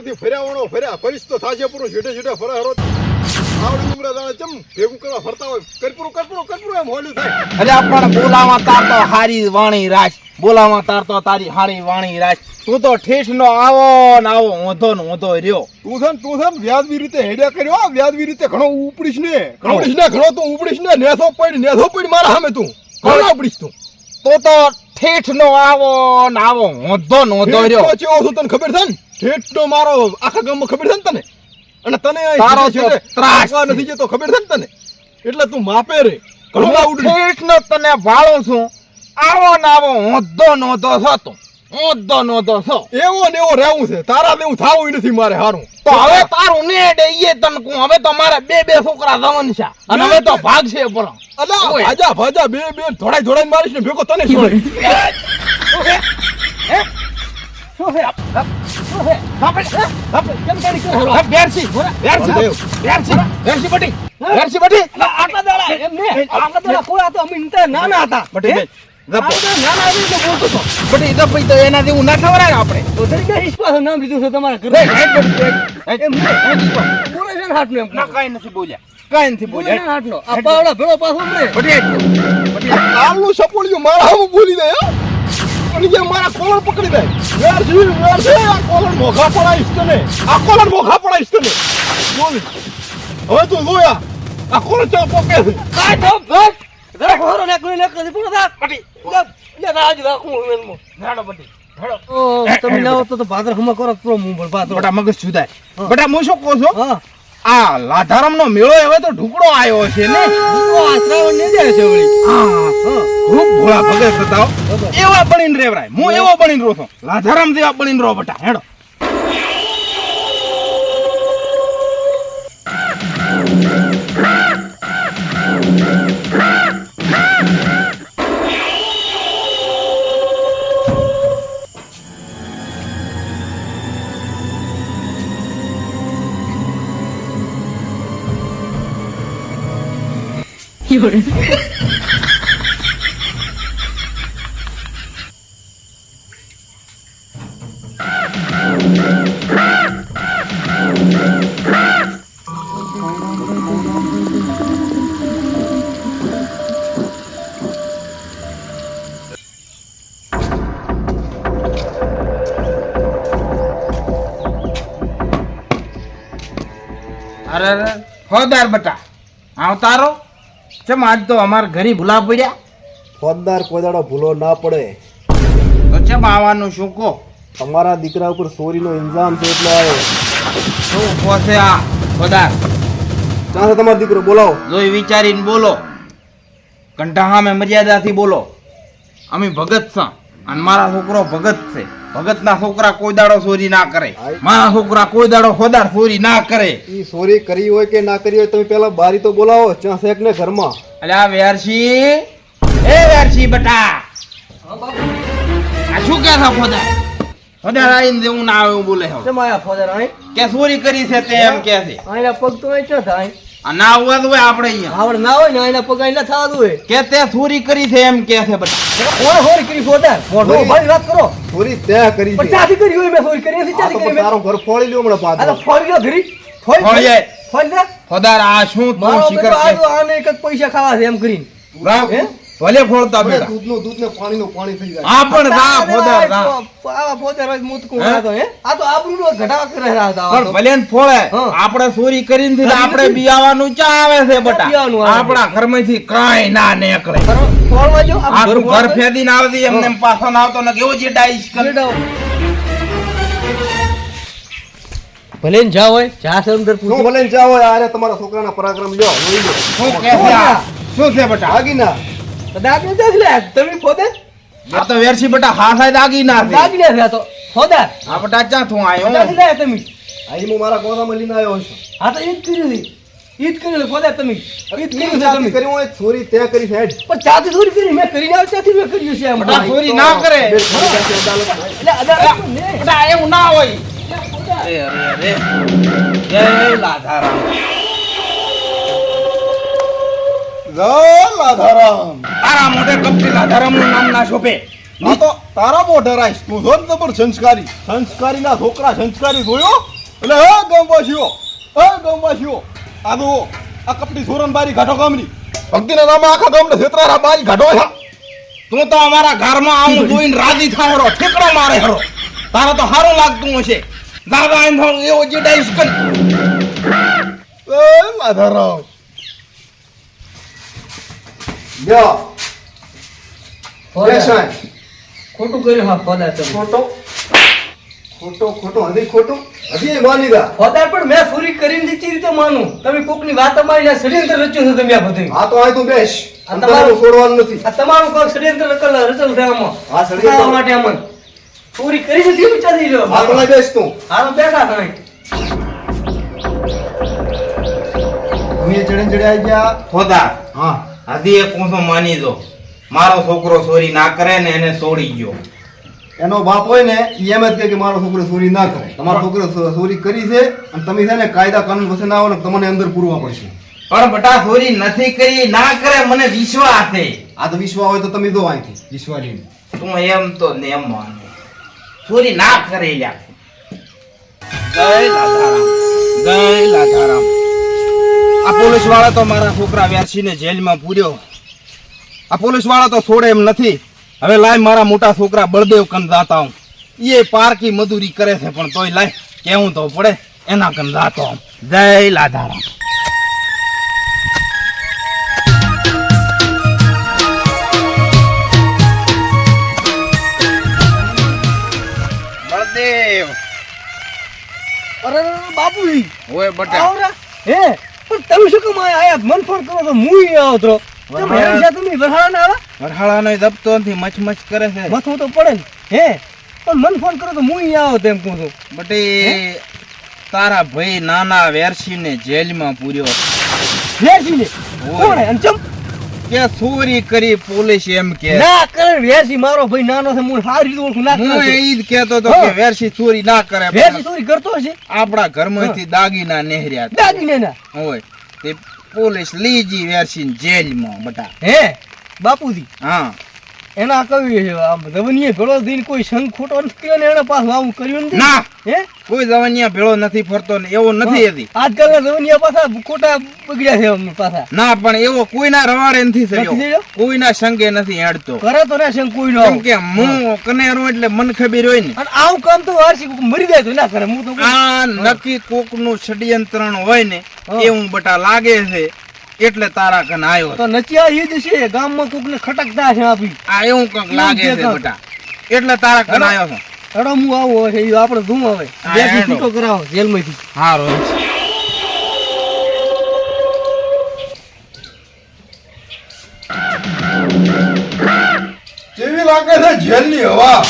ખેતરથી ફર્યા વણો ફર્યા. ફરીશ તો થાશે પૂરું. છેટે છેટે ફરા હરો. આવડી ઉમરા દાણા ચમ ભેગું કરવા ફરતા હોય. કરપુરું કરપુરું કરપુરું એમ હોલ્યું થાય. અરે પણ બોલાવા તાર તો હારી વાણી રાખ બોલાવા તાર તો તારી હારી વાણી રાખ તું તો ઠેઠ નો આવો ને આવો ઊંધો ને ઊંધો રહ્યો. તું છે તું છે વ્યાજબી રીતે હેડ્યા કર્યો. વ્યાજબી રીતે ઘણો ઉપડીશ ને. ઘણો ઉપડીશ ને ઘણો તું ઉપડીશ ને. નેસો પડ નેસો પડ મારા સામે તું. ઘણો ઉપડીશ તું. તો તો ઠેઠ નો આવો ને આવો ઊંધો ને ઊંધો રહ્યો. ચેવો છું તને ખબર છે ને? ઠેઠનો મારો આખા ગામમાં ખબર છે ને તને? અને તને તારો ત્રાસ નથી જતો ખબર છે ને તને? એટલે તું માપે રે. ઘણો ના હું ઠેઠ નો તને વાળો છું. આવો ને આવો ઓધો ને ઊંધો છો તું. ઊંધો ને ઊંધો છો. એવો ને એવો રહેવું છે. તારા દેવું થાવું નથી મારે હારું. તો હવે તારું નેડ ઈએ તને કહું. હવે તો મારે બે બે છોકરા જવન છે. અને હવે તો ભાગ છે પર અલા ભાજા ભાજા બે બે ધોડાઈ થોડાય મારીશ ને ભેગો તને છોડે શું છે? શું છે? આટલા દાડા એમ ને આટલા કોઈ ખવડાય આપણે નામ લીધું છે તમારા ના નથી બોલ્યા કાઈ નથી ને હાથનો આ પાવડા ભેળો પાછો મળે બટી. આલનું સપોળિયું મારા હામું બોલી દે હો. અને જે મારા કોલર પકડી દે. વેર છે વેર છે આ કોલર મોઘા પડાઈશ તને. આ કોલર મોઘા પડાઈશ તને. હવે તું જોયા આ. કોલર ચા પોકે છે. કાય તો ભટ જરા ખોરો ને કોઈ ને કરી પૂરો થા પટી લે રાજ રાખું હું એમ હેડો બટી ઓ તમે ના તો ભાદર ખમા કરો પ્રો મું બટા મગજ હા. બટા હું શું કહું છું? હા. આ લાધારામ નો મેળો હવે તો ઢુકડો આવ્યો છે ને? ઓ આ શ્રાવણ ને જાય છે વળી. હા હા. ખૂબ ભોળા ભગત. બરાબર. એવા બનીને રેવરાય. હું એવો બનીને રહું છું. લાધારામ જેવા બનીને રો બટા. હેડો. અરે હો દાર બટા. આવતારો ચમ આજ તો અમાર ઘરે ભૂલા પડ્યા? ફોજદાર કોઈ દાડો ભૂલો ના પડે. તો ચમ આવવાનું શું કહો? તમારા દીકરા ઉપર ચોરીનો ઇલ્ઝામ છે એટલે આવ્યો શું છે આ હોદાર ચાલો તમારો દીકરો? બોલાવો. જોઈ વિચારીને બોલો. કંઠા સામે મર્યાદાથી બોલો. અમે ભગત છે અને મારા છોકરો ભગત છે. ભગતના છોકરા કોઈ દાડો ચોરી ના કરે. મારા છોકરા કોઈ દાડો હોદાર ચોરી ના કરે. ઈ ચોરી કરી હોય કે ના કરી હોય તમે પેલા બારી તો બોલાવો ત્યાં શેક ને ઘરમાં. અલે આ વેરસી એ વેરસી બટા. આ શું કે છો હોદાર હોદાર આઈને દેવું ના આવે બોલે છે. ચમ આયા ફોદર આય કે ચોરી કરી છે તે એમ કે છે. આયના પગ તો અહીં ચો થાય. ના હોય તો હોય આપણે અહીંયા. આવડ ના હોય ને એના પગ અહીં ના થતું હોય. કે તે થોરી કરી છે એમ કે છે બધા. કોણ હોરી કરી ફોદર મોઢો ભાઈ વાત કરો. થોરી તે કરી છે. ચાથી કરી હોય મેં થોરી કરી છે ચાથી કરી મેં. તારો ઘર ફોડી લ્યો હમણાં પાછો. અરે ફોડી લ્યો ઘરી ફોડી ફોડી જાય. ફોડી દે હોદાર આ શું તું શિકર બેટો આ આને એક જ પૈસા ખાવા છે એમ કરીને. હે? ભલે ફોડતા બેટા. દૂધનું દૂધ ને પાણીનું પાણી થઈ જાય. આ પણ રા ફોદાર રા આવા ફોદર હોય મૂતકું હે? આ તો હે? આ તો આબરૂનો ઘટાડો કરે હતા પણ ભલે ને ફોળે આપણે ચોરી કરીને દીધા આપણે બિયાવાનું ચા આવે છે બટા. આપણા ઘરમાંથી કાંઈ ના નીકળે. ફોળવા જો આ ઘર ફેદીને આવતી એમને પાછો ના આવતો ને કેવો જે ડાઈસ કરે. લેડાઓ. ભલે ને જાઓ હોય ચા છે અંદર પૂછો ભલે ને હોય આરે તમારા છોકરાના પરાક્રમ લ્યો શું કે? શું છે બટા? દાગીના દાગી દે લે તમે ફોદે આ તો વેરસી બટા હા થાય ના દાગી તો ફોદા આ બટા ચા લે તમે. અહીં હું મારા ગોદામાં લઈને આવ્યો છું. હા તો ઈ જ કર્યું છે. ઈ જ કર્યું તમે. ઈ કર્યું છે તમે. કરી હોય ચોરી ત્યાં કરી છે પણ કરી મેં કરીને આવ્યો ત્યાંથી મેં કર્યું છે. ચોરી ના કરે. એટલે બટા એવું ના હોય. અરે અરે અરે. જય લાધારામ. જય લાધારામ. તારા મોઢે કપટી લાધારામ નામ ના શોભે. આ તો તારા બહુ ડરાઈશ તું જો ને જબર સંસ્કારી. સંસ્કારીના છોકરા સંસ્કારી જોયો? એટલે હે ગામવાસીઓ હે ગામવાસીઓ આ તો આ કપડી સોરન બારી ઘાટો ગામની. ભક્તિના નામે આખા ગામને છેતરારા બારી ઘાટો છે. તું તો અમારા ઘરમાં આવું જોઈને રાજી થાય હરો ઠેકડો મારે હરો. તારે તો સારું લાગતું હશે. દાદા એમ એવો જીડાઈશ કર ફોદા. બેસાય. ખોટું કર્યું હા ફોદા તમે. ખોટો. ખોટો ખોટો. હજી ખોટું? હજી માની ફોદા પણ મેં પૂરી કરીને દીધી રીતે માનું. તમે કોકની વાત અમારી આ ષડયંત્ર રચ્યું છે તમે આ બધું આ તો આ તું બેસ. તમારું- છોડવાનું નથી. આ તમારું કોઈ ષડયંત્ર રચલ છે આમાં. ષડયંત્ર- માટે આમાં. પૂરી કરી દીધી વિચારી લો તો બેસ તું. હાલો બેઠા તમે. હું એ ચડે ચડે આવી ગયા. ખોદા હા. હજી એક હું માની દો મારો છોકરો ચોરી ના કરે ને એને છોડી ગયો. એનો બાપ હોય ને એમ જ કે મારો છોકરો ચોરી ના કરે. તમારો છોકરો ચોરી કરી છે અને તમે છે ને કાયદા કાનૂન વસે ના આવો ને તમને અંદર પૂરવા પડશે. પણ બટા ચોરી નથી કરી ના કરે મને વિશ્વાસ છે. આ તો વિશ્વા હોય તો તમે દો અહીંથી વિશ્વાસ લઈને. તું એમ તો ને એમ માને. ચોરી ના કરે લ્યા ગયેલા ગયેલા લાધારામ આ પોલીસવાળા તો મારા છોકરા વ્યાસીને જેલમાં પૂર્યો. આ પોલીસવાળા તો છોડે એમ નથી. હવે લાય મારા મોટા છોકરા બળદેવ કન જાતા હું એ પારકી મજૂરી કરે છે પણ તોય લાય કેવું તો પડે? એના કન જાતો હું જય લાધારામ. બળદેવ. અરે બાપુજી. ઓય બટા. હે પણ તમે શું કમાય આયા? મન ફોન કરો તો હું આવતો આવો વરહાળાનો દબતો નથી મચમચ કરે છે. તો પડે હે? પણ મન ફોન કરો તો હું આવો તેમ કહું છું. બટી તારા ભાઈ નાના વેરસીને જેલમાં પૂર્યો. વેરસી ને ઓય. કોણ? કે ચોરી કરી પોલીસ એમ કે. ના કરે વેરસી મારો ભાઈ નાનો છે હું સારી ઓળખું ના હું કરે. જ કહેતો હતો કે વેરસી ચોરી ના કરે વેરસી ચોરી કરતો છે આપણા ઘરમાંથી દાગીના નેહર્યા દાગીને ના હોય તે પોલીસ લીજી વેરસીને જેલમાં બધા. હે? બાપુજી? હા. એના કવિ ધવનીએ ઘણો દિન કોઈ સંગ ખોટો નથી અને એને પાછું આવું કર્યું નથી? ના. હે? કોઈ જવાનિયા ભેળો નથી ફરતો ને એવો નથી હતી આજકાલના ધવનિયા પાછા ખોટા બગડ્યા છે અમને પાછા. ના પણ એવો કોઈના રવાડે નથી થયો? કોઈના સંગે નથી હેડતો. કરે તો ના સંગ કોઈ નો કે હું કનેરો એટલે મન ખબીર હોય ને. અને આવું કામ તો વાર્ષિક મરી જાય તો ના કરે હું તો. આ નક્કી કોકનું ષડયંત્રણ હોય ને. એવું બટા લાગે છે એટલે તારા કન આવ્યો તો નચિયા ઈ જ છે ગામમાં કોકને ખટકતા છે આપી. આ એવું કંઈક લાગે છે બટા. એટલે તારા કન આવ્યો છે. હેડો હું આવો છે ઈ આપણે ધૂમ હવે બેથી છૂટો કરાવો જેલમાંથી. હારો જેવી લાગે છે જેલની હવા.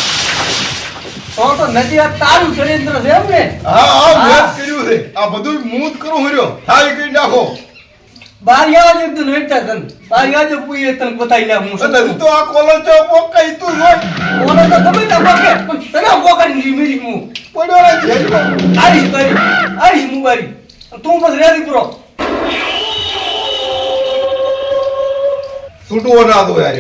તો તો આ તારું ષડયંત્ર છે એમ ને? હા હા. મેં કર્યું છે. આ બધું મૂત કરું હર્યો થાય કરી નાખો. બાર યાદ એકદમ હેઠતા તન. બાર યાદ પૂઈ તન બતાઈ લે હું અને તો આ કોલર ચોપો કઈ તું હોય ઓલો તો ગમે તા પણ તને પોકાડી દીધી મેરી મુ પડ્યો રે જેલમાં આરી તારી આરી બારી. તું બસ રેડી પૂરો છૂટવો ના દો યાર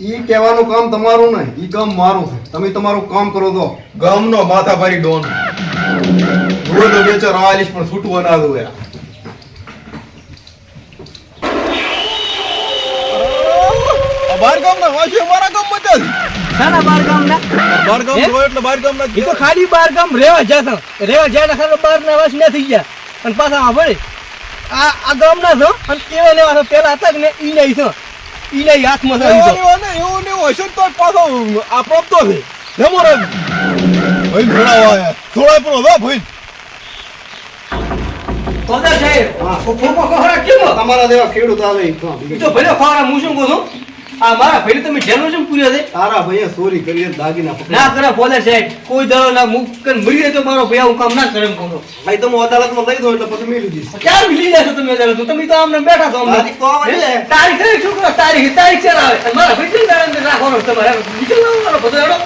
ઈ કહેવાનું કામ તમારું નહીં ઈ કામ મારું છે. તમે તમારું કામ કરો તો ગામનો માથા ભારી ડોન. રોજ બેચાર આલીશ પણ છૂટવો ના દઉં યાર બાર જ છે. શાના બાર ગામ ના બાર ગામ હોય એટલે તો ખાલી બાર ગામ રેવા જતા રેવા જાય ને ખાલી બાર ના વાસ ના થઈ ગયા. અને પાછા આ આ આ ગામ ના છો? અને કેવા લેવા છો? પેલા હતા ને ઈ નહીં છો. ઈ નહીં હાથમાં છે ઈ તો. એવું ને એવું ને એવું હશે ને તો પાછો આ પ્રપતો છે. જમો રે. ભાઈ થોડા યાર થોડા પણ હવે ભાઈ. કોદાર સાહેબ હા. ફોફો કોહરા કેમ? તમારા જેવા ખેડૂત આવે તો. ભલે ફારા હું શું કહું છું? આ મારા ભાઈ તમે જેલમાં શું પૂર્યો છે? તારા ભાઈએ ચોરી કરી છે, દાગીના ના પકડ્યા કરે બોલે સાહેબ કોઈ દળો ના મુક મરી જાય તો મારો ભાઈ હું કામ ના કરે એમ કહું ભાઈ તમે અદાલતમાં લઈ દો એટલે પછી મેલી દઈશ. ક્યાં મિલી જાય તમે તો તમે તો આમને બેઠા છો અમને. તારીખ ને. કઈ શું કરો તારીખ તારીખ ક્યારે આવે? મારા ભાઈ અંદર રાખવાનો તમારે? બીજો મારો બધો?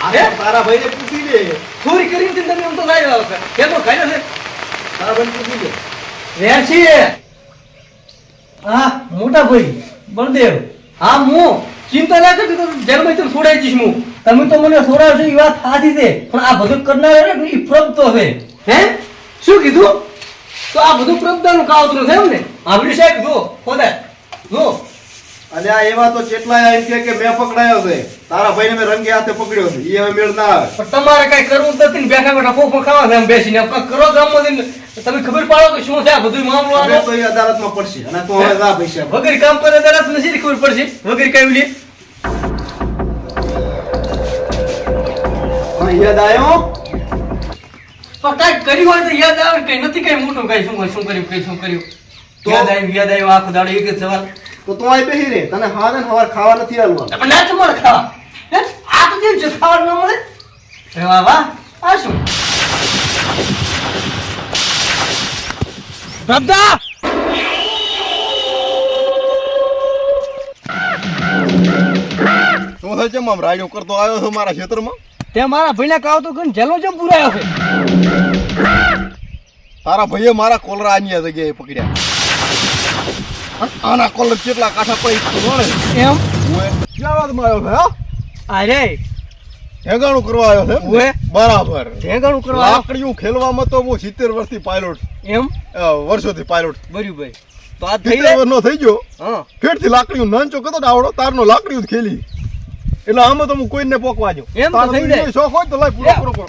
તો તારા ભાઈને પૂછી લે. ચોરી કરીને તમે એમ તો લાવી આવો છો. કેમ ખાઈ છે તારા ભાઈને પૂછી લે. વેરસી હા મોટા ભાઈ બળદેવ. હા હું ચિંતા ના કરતી તો જેલમાં તમે છોડાઈ જઈશ હું તમે તો મને છોડાવશો એ વાત સાચી છે, પણ આ બધું કરનાર એ પ્રગતો છે. હે? શું કીધું? તો આ બધું પ્રગતાનું કાવતરું છે એમ ને? આપણે સાહેબ જો ખોદા જો અને આ એવા તો કેટલાય એમ કે કે મેં પકડાયો છે. તારા ભાઈને મેં રંગે હાથે પકડ્યો છે. ઈ હવે મેળ ના આવે પણ તમારે કઈ કરવું જ નથી બેઠા બેઠા ફોફો ખાવા છે એમ બેસીને. કરો ગામમાં. તમે ખબર પાડો કે શું છે આ બધું મામલો આનો? તો એ અદાલતમાં પડશે. અને તો હવે જા પૈસા. વગર કામ પર અદાલત નથી ખબર પડશે? વગર કઈ લે યાદ આવ્યો? પણ કાંઈક કર્યું હોય તો યાદ આવે કઈ. નથી કઈ મોટું કઈ. શું શું કર્યું કઈ શું કર્યું? યાદ આવ્યું યાદ આવ્યું. આખો દાડો એક જ સવાલ. તો તું અહીં બેહી રે તને હારે ને હવાર ખાવા નથી હાલવાનું પણ ના તમારે ખાવા. આ તો જે ખાવા ન મળે? અરે વાહ આ શું? બાપદા શું થાય છે આમ રાડ્યો કરતો આવ્યો છો મારા ક્ષેત્રમાં તે મારા ભાઈના કાવ તો કન જેલો જેમ પુરાયો છે. તારા ભાઈએ મારા કોલરા આની જગ્યાએ પકડ્યા. આના કોલર કેટલા કાઠા પડી? એમ? ક્યાં વાતમાં આવ્યો છે હા? અરે. હેગાણું કરવા આવ્યો છે ઓએ. બરાબર. ઢેંગાણું કરવા લાકડીયું ખેલવામાં તો હું સિત્તેર વર્ષથી પાયલોટ એમ? વર્ષોથી પાયલોટ બર્યું તો આ થઈ વર્ષનો થઈ ગયો? હા. ફેરથી લાકડીયું નાનચો કતો આવડો તારનો લાકડીયું ખેલી. એટલે આમાં તો હું કોઈને પોકવા જો એમ તો થઈ જાય. શોખ હોય તો લાય પૂરો. પૂરો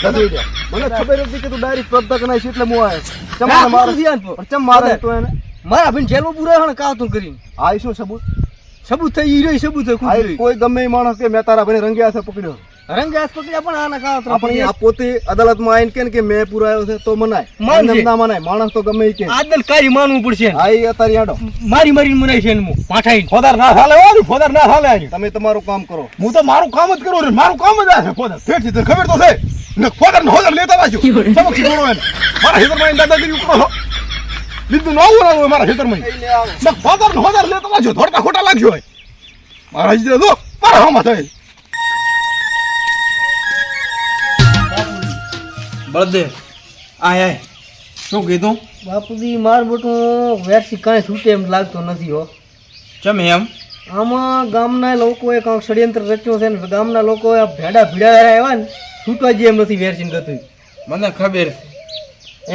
દે. મને ખબર હતી કે તું ડાયરેક્ટ પ્રગટ કરાઈશ એટલે હું આવ્યો ચમ મારે ધ્યાન પર. ચમ મારે તો એને મારા ભાઈ જેલમાં પૂરો હણ કાવતું કરીને. આ શું સબૂત? સબૂત થઈ ઈ રહી સબૂત થઈ કોઈ ગમે માણસ કે મેં તારા ભાઈ રંગ્યા છે પકડ્યો. રંગ્યા પકડ્યા પણ આના કાવતરા આપણે આ પોતે અદાલતમાં આઈને કે કે મેં પુરાયો છે તો મનાય. મને ના મનાય. માણસ તો ગમે કે આદલ કાઈ માનવું પડશે આ અતારી આડો. મારી મારીને મનાય છે એનું પાઠાઈ ફોદર ના હાલે વાળું ફોદર ના હાલે તમે તમારું કામ કરો. હું તો મારું કામ જ કરું મારું કામ જ આ છે ફોદર. ફેરથી તને ખબર તો છે. ને ફોદર ને લેતા સમક્ષ એને. મારા ખેતરમાં દાદાગીરી કરો છો લીધું ન આવું હોય મારા ખેતરમાં. ને ફોદર ને હોદર લેતા વાંચો ધોડકા ખોટા લાગ્યો હોય. મારા હજી તો મારા હામાં થાય. બળદેવ આય આય. શું કીધું? બાપુજી માર મોટું વેરસી કાંઈ છૂટે એમ લાગતો નથી હો. ચમ એમ? આમાં ગામના લોકોએ કાંઈક ષડયંત્ર રચ્યો છે ને ગામના લોકોએ આ ભેડા ભીડા આવ્યા ને છૂટવા જે એમ નથી વેરસીન ગતું મને ખબર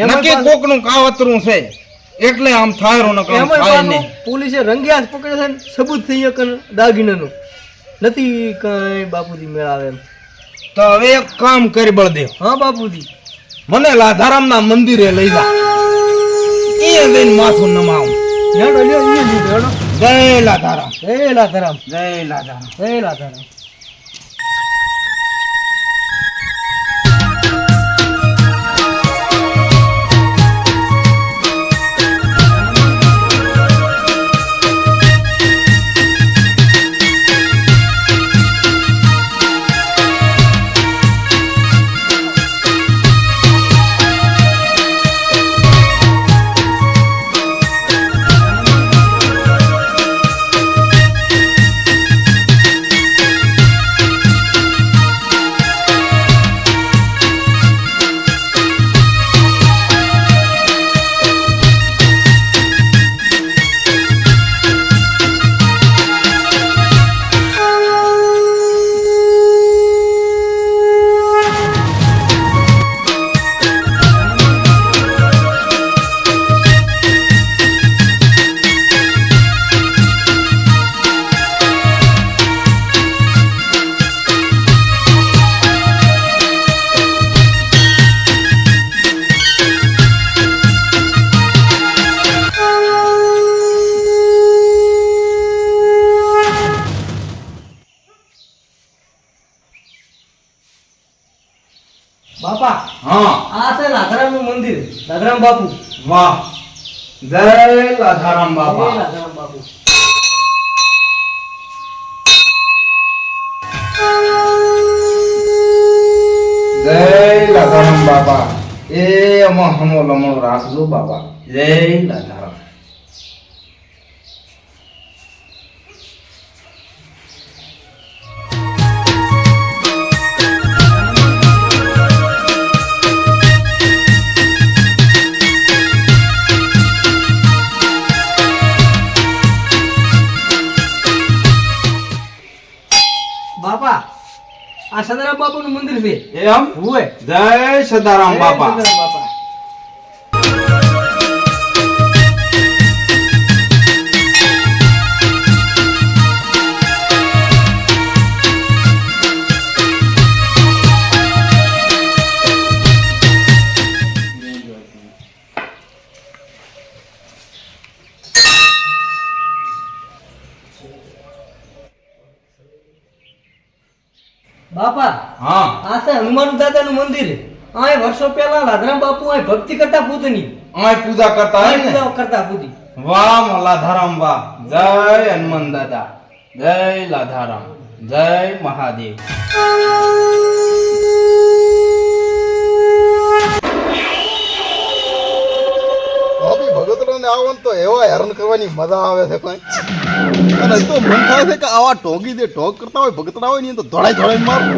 નક્કી પાછું- કોકનું કાવતરું છે. એટલે આમ થાય ન કામ થાય પોલીસે રંગ્યા જ પકડે છે ને સબૂત થઈ ગયો કે દાગીનાનું. નથી કઈ બાપુજી મેળાવે એમ. તો હવે એક કામ કરી બળદેવ હા બાપુજી. મને લાધારામ ના મંદિરે લઈ જા. એ લઈને માથું નમાવું. જય લાધારામ. જય લાધારામ. જય લાધારામ. જય લાધારામ. હા. આ છે લાધરામનું મંદિર લાધારામ બાપુ. વાહ. જય લાધારામ જય બાપા. લાધરામ બાપુ. જય લાધારામ બાપા. એ અમો હમો લમણો રાખજો બાપા. જય લાધારામ. આ સદારામ બાપુનું મંદિર છે. એમ? જય સદારામ બાપા. બાપા હા. આ છે હનુમાન દાદાનું મંદિર. આ વર્ષો પહેલા લાધરામ બાપુ આ ભક્તિ કરતા પૂતની અમાય પૂજા કરતા હે પૂજા કરતા પૂતી વાહ લાધારામ વાહ. જય હનુમાન દાદા. જય લાધારામ જય મહાદેવ. ભગત ને આવન તો એવા હેરાન કરવાની મજા આવે છે કઈ. અને તો મન થાય છે કે આવા ઢોગી દે ટોગ કરતા હોય, ભગતરા હોય ને તો ધોળાઈ ધોળાઈ મારું.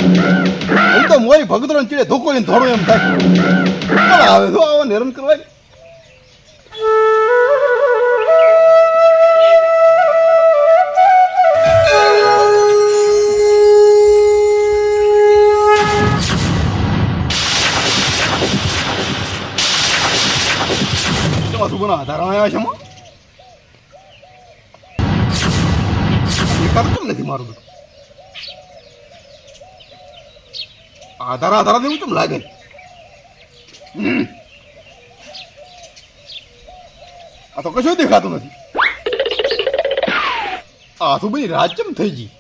એમ તો મોય ભગતરો ચીડે ધોકો લઈને ધોળો એમ થાય. પણ આવે તો આવા હેરાન કરવાય. શું આધાર આવ્યા છે એમાં? એકાદ કેમ નથી મારું બધું આધાર આધાર દેવું કેમ લાગે આ તો કશું દેખાતું નથી આ તો બધી રાત કેમ થઈ ગઈ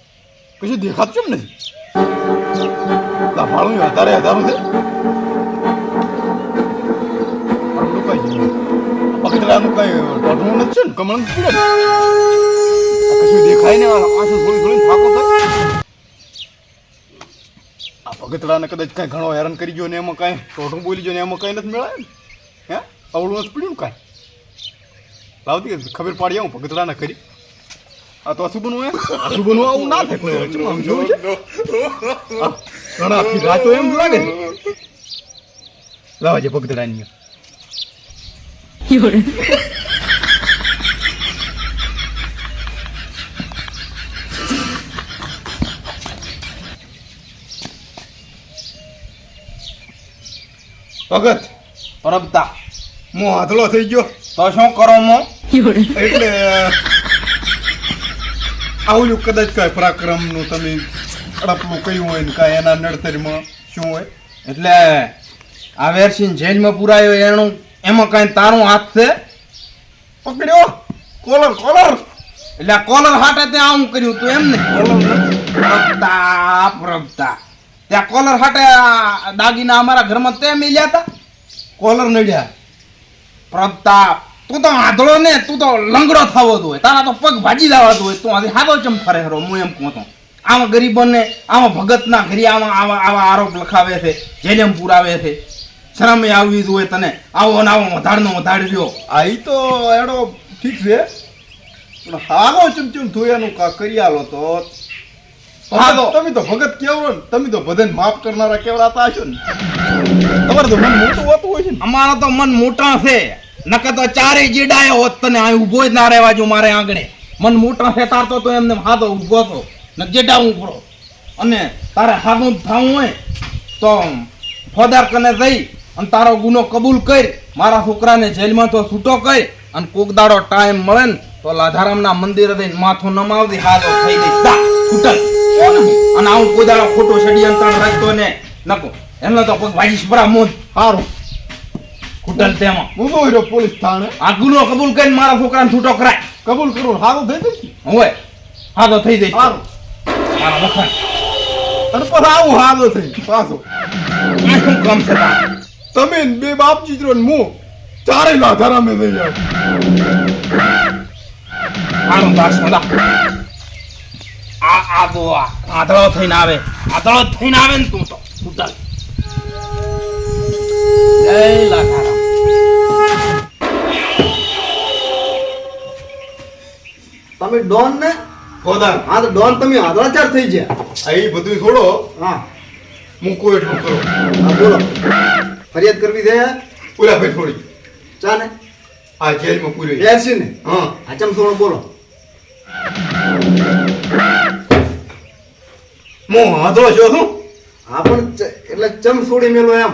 કશું દેખાતું કેમ નથી લાફાળું આધારે આધારું છે આપણું કઈ દોઢું નથી ને કમળ પીડે કશું દેખાય ને આ આંસુ થોડી થોડી થાકો થાય આ પગતડાને કદાચ કઈ ઘણો હેરાન કરી ગયો ને એમાં કાંઈ ટોટું બોલી ગયો ને એમાં કઈ નથી મેળાય ને? હે? અવળું નથી પડ્યું કાંઈ? લાવતી ખબર પાડી આવું પગતડાને કરી આ તો શું બનવું આ શું બનવું આવું ના થાય. વચ્ચે છે? ઘણા આખી રાતો એમ લાગે છે. લાવા છે પગતડાની ભગત પરબતા. મો હાથલો થઈ ગયો. તો શું કરો મો? એટલે આવું કદાચ કઈ પરાક્રમનું તમે અડપલું કયું હોય ને કાંઈ એના નડતરમાં શું હોય? એટલે આ વેરસીન જેલમાં પુરાયો એનું એમાં કઈ તારું હાથ છે? પકડ્યો. Collar collar. એટલે આ કોલર હાટે ત્યાં આવું કર્યું તું એમ ને? પ્રભતા પ્રભતા ત્યાં કોલર હાટે દાગીના અમારા ઘરમાં તે મિલ્યા હતા કોલર નડ્યા. પ્રતાપ, તું તો આંધળો ને, તું તો લંગડો થવો હોય તારા તો પગ ભાજી લાવતો હોય તું આજે હાથો ચમ ફરે હરો હું એમ કહું તો. આમાં ગરીબોને, આમાં ભગતના ઘરે આમાં આવા આવા આરોપ લખાવે છે જેલેમ પુરાવે છે. શરમ આવી હોય તને. આવો ને આવો, વધારનો લ્યો આ ઈ તો એડો ઠીક છે. પણ હારો ચમચમ ધોયાનું કા કરી આલો તો. તમે તો ભગત કેવડો ને? તમે તો બધાને માફ કરનારા કેવડાતા હશો ને? તમારે તો મન મોટું હોતું હોય છે ને? અમારો તો મન મોટા છે. નકર તો ચારે જેડાયો હોત તને આ ઊભો જ ના રહેવા જો મારે આંગણે. મન મોટા છે તારતો તો એમને હાથો ઊભો હતો ને જેડા ઉપડો. અને તારે હાથું થવું હોય તો ફોદાર કને જઈ અને તારો ગુનો કબૂલ કરી. મારા છોકરાને જેલમાં તો છૂટો કરી. અને કોક દાડો ટાઈમ મળે ને તો લાધારામના મંદિરે જઈને માથું નમાવતી હાથો થઈ ગઈ. છૂટલ અને આવું કોદાળો ખોટો ષડયંત્ર રાખતો ને નકો. એમનો તો પગ વાજીશ બરા મોજ. સારું કુટલ તેમાં. હું તો રહ્યો પોલીસ થાણે? આ ગુનો કબૂલ કરીને મારા છોકરાને છૂટો કરાય. કબૂલ કરું? સારું થઈ જશે? હોય. હા તો થઈ જશે. સારું મારા વખાણ અને પછી આવું સારું થઈ પાછો. આ શું કામ છે તમે બે બાપ ચીતરો ને હું ચારે લાધારા મેં થઈ જાવ આનું દાસ નદા. આ આ આ આંધળો થઈને આવે. આંધળો થઈને આવે ને તું તો ઉતાર. જય લાખારામ તમે ડોન ને? ખોદાર હા તો ડોન તમે હાથલાચાર થઈ ગયા. ઈ બધું છોડો હા. મૂકો એટલું કરો હા બોલો. ફરિયાદ કરવી છે? પૂરા ભાઈ થોડી. ચાલે હા આ જેલમાં પૂરી. એસી ને હા આ ચમસોડો બોલો. હું હાથો છો શું હા પણ એટલે ચમ છોડી મેલો એમ?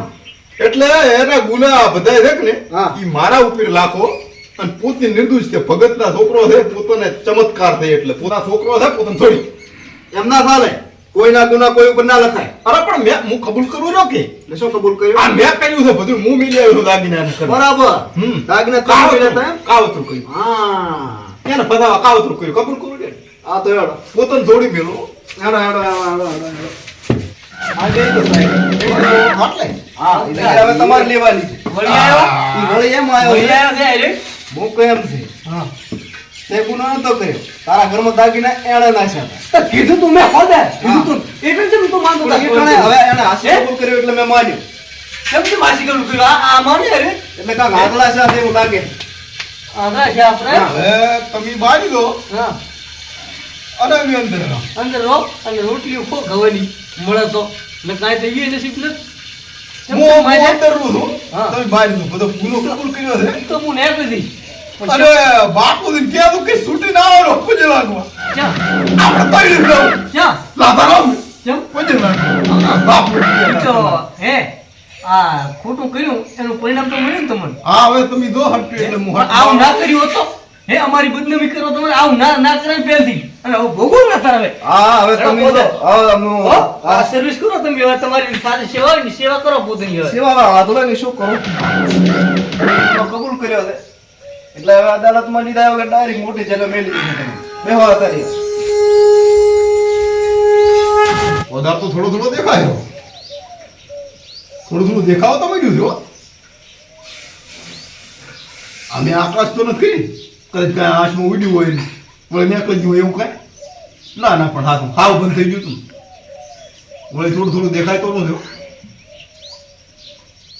એટલે એના ગુના બધા છે ને. ઈ મારા ઉપર લાખો અને પોતે નિર્દોષ છે. ભગતના છોકરો છે પોતાને ચમત્કાર થઈ એટલે. પોતાના છોકરો છે પોતાને થોડી એમ ના ચાલે કોઈના ગુના કોઈ ઉપર ના લખાય. અરે પણ મેં હું કબૂલ કરું રહ્યો કે? એટલે શું કબૂલ આ કર્યું મેં કર્યું છે બધું હું મિલી આવ્યો દાગીના બરાબર. દાગીના કાવતરું કાવતરું કર્યું. હા. એને બધા કાવતરું કર્યું. કબૂલ કરું કે? આ તો પોતાને છોડી મેલો. આ તો સાહેબ એટલે હા એટલે હવે તમારે લેવાની છે. વળી આવ્યો? ઈ વળી એમ આવ્યો વળી આવ્યો છે હારે? મોકો એમ છે. હા. તે ગુનો નતો કર્યો. તારા ઘરમાં દાગીના એણે નાખ્યા હતા કીધું તું મેં ખોદે. કીધું તું એટલે તું માનતો હતો? હવે એને હાસ્ય હે? કબૂલ કર્યો એટલે મેં માન્યું. કેમ તું માસી કરું કર્યું? આ માને રે એટલે કાંઈક હાથલા છે એવું લાગે. આંધળા છે આપણે હવે તમે બાળી દો. હા. અને અમે અંદર અંદર રો અને રોટલી ખો ગવાની મળે તો. ને કાંઈ તો ઈ નસીબ નથી હું? અંદર છું. તમે બધો કબૂલ કર્યો છે. તો હું ને તું કે છૂટી ના આવે લાગવા. ક્યાં ક્યાં લાધારામ કેમ પૂજે બાપુ તો હે આ ખોટું કર્યું એનું પરિણામ તો મળ્યું ને તમને? હા હવે તમે દો હટકે એટલે હું આવું ના કર્યું હતો હે અમારી બદનામી કરો તમારે આવું ના ના કરે પહેલથી. અને હવે ભોગવું ના તારે હા હવે તમે. તો હવે આ સર્વિસ કરો તમે હવે તમારી સાથે સેવા ની સેવા કરો પોતાની હવે. સેવામાં હાથલો લઈને શું કરું? કબૂલ કર્યો છે. એટલે હવે અદાલતમાં લીધા વગર ડાયરેક્ટ મોટી જેલો મેલી દીધી તમે બેહો અત્યારે. વધાર તો થોડો થોડો દેખાયો. થોડું થોડું દેખાવ તમે મળ્યું છે અમે આકાશ તો નથી. કરી કદાચ કાંઈ આંચમાં ઉડ્યું હોય ને. વળી નીકળી ગયું હોય એવું કાંઈ? ના ના, પણ હા હાવ બંધ થઈ ગયું તું. વળી થોડું થોડું દેખાય તો ન થયું.